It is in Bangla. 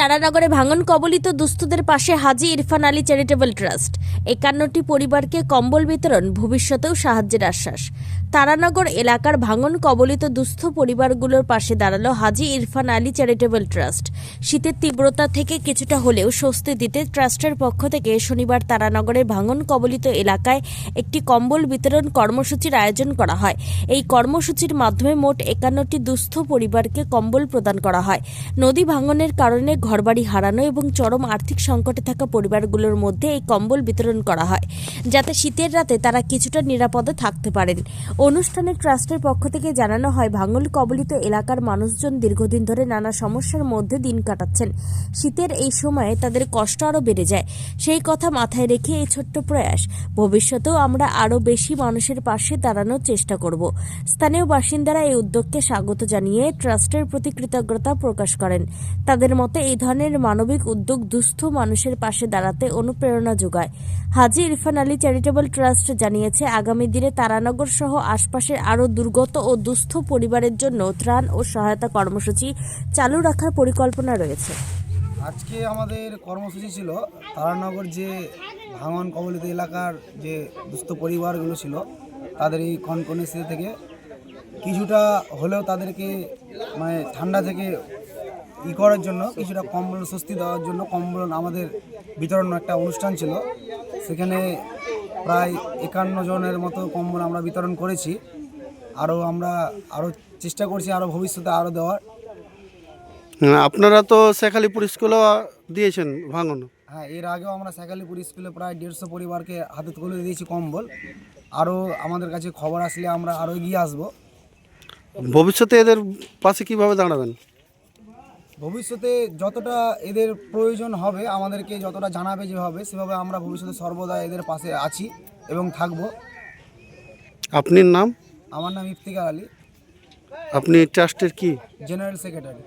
তারানগরে ভাঙন কবলিত দুস্থদের পাশে হাজি ইরফান আলী চ্যারিটেবল ট্রাস্ট। একান্নটি পরিবারকে কম্বল বিতরণ ভবিষ্যতেও সাহায্যের আশ্বাস। তারানগর এলাকার ভাঙন কবলিত দুস্থ পরিবারগুলোর পাশে দাঁড়াল হাজি ইরফান আলী চ্যারিটেবল ট্রাস্ট। শীতের তীব্রতা থেকে কিছুটা হলেও স্বস্তি দিতে ট্রাস্টের পক্ষ থেকে শনিবার তারানগরের ভাঙন কবলিত এলাকায় একটি কম্বল বিতরণ কর্মসূচির আয়োজন করা হয়। এই কর্মসূচির মাধ্যমে মোট একান্নটি দুস্থ পরিবারকে কম্বল প্রদান করা হয়। নদী ভাঙনের কারণে ঘরবাড়ি হারানো এবং চরম আর্থিক সংকটে থাকা পরিবারগুলোর মধ্যে এই কম্বল বিতরণ করা হয়, যাতে শীতের রাতে তারা কিছুটা নিরাপদে থাকতে পারেন। অনুষ্ঠানে ট্রাস্টের পক্ষ থেকে জানানো হয়, ভাঙল কবলিত এলাকার মানুষজন দীর্ঘদিন ধরে নানা সমস্যার মধ্যে দিন কাটাচ্ছেন। শীতের এই সময়ে তাদের কষ্ট আরও বেড়ে যায়। সেই কথা মাথায় রেখে এই ছোট্ট প্রয়াস, ভবিষ্যতেও আমরা আরও বেশি মানুষের পাশে দাঁড়ানোর চেষ্টা করব। স্থানীয় বাসিন্দারা এই উদ্যোগকে স্বাগত জানিয়ে ট্রাস্টের প্রতি কৃতজ্ঞতা প্রকাশ করেন। তাদের মতে এই ধরনের মানবিক উদ্যোগ দুস্থ মানুষের পাশে দাঁড়াতে অনুপ্রেরণা যোগায়। হাজি ইরফান আলী চ্যারিটেবল ট্রাস্ট জানিয়েছে, আগামী দিনে তারানগর সহ আশপাশের আরও দুর্গত ও দুস্থ পরিবারের জন্য ত্রাণ ও সহায়তা কর্মসূচি চালু রাখার পরিকল্পনা রয়েছে। আজকে আমাদের কর্মসূচি ছিল, তারানগর যে ভাঙন কবলিত এলাকার যে দুস্থ পরিবারগুলো ছিল, তাদের এই কনকনে থেকে কিছুটা হলেও তাদেরকে মানে ঠান্ডা থেকে ই করার জন্য কিছুটা কম্বল স্বস্তি দেওয়ার জন্য কম্বল আমাদের বিতরণ একটা অনুষ্ঠান ছিল। সেখানে প্রায় একান্ন জনের মতো কম্বল আমরা বিতরণ করেছি। আরও আমরা আরও চেষ্টা করছি আরও ভবিষ্যতে আরও দেওয়ার। আপনারা তো শেখালিপুর স্কুলেও দিয়েছেন ভাঙন। হ্যাঁ এর আগেও আমরা সাইকালিপুর স্কুলে প্রায় দেড়শো পরিবারকে হাতে তুলে দিয়েছি কম্বল আরও আমাদের কাছে খবর আসলে আমরা আরও এগিয়ে আসব। ভবিষ্যতে এদের পাশে কীভাবে দাঁড়াবেন? ভবিষ্যতে যতটা এদের প্রয়োজন হবে আমাদেরকে যতটা জানাবে যেভাবে সেভাবে আমরা ভবিষ্যতে সর্বদা এদের পাশে আছি এবং থাকব। আপনার নাম? আমার নাম ইফতিকার আলী। আপনি ট্রাস্টের কি? General secretary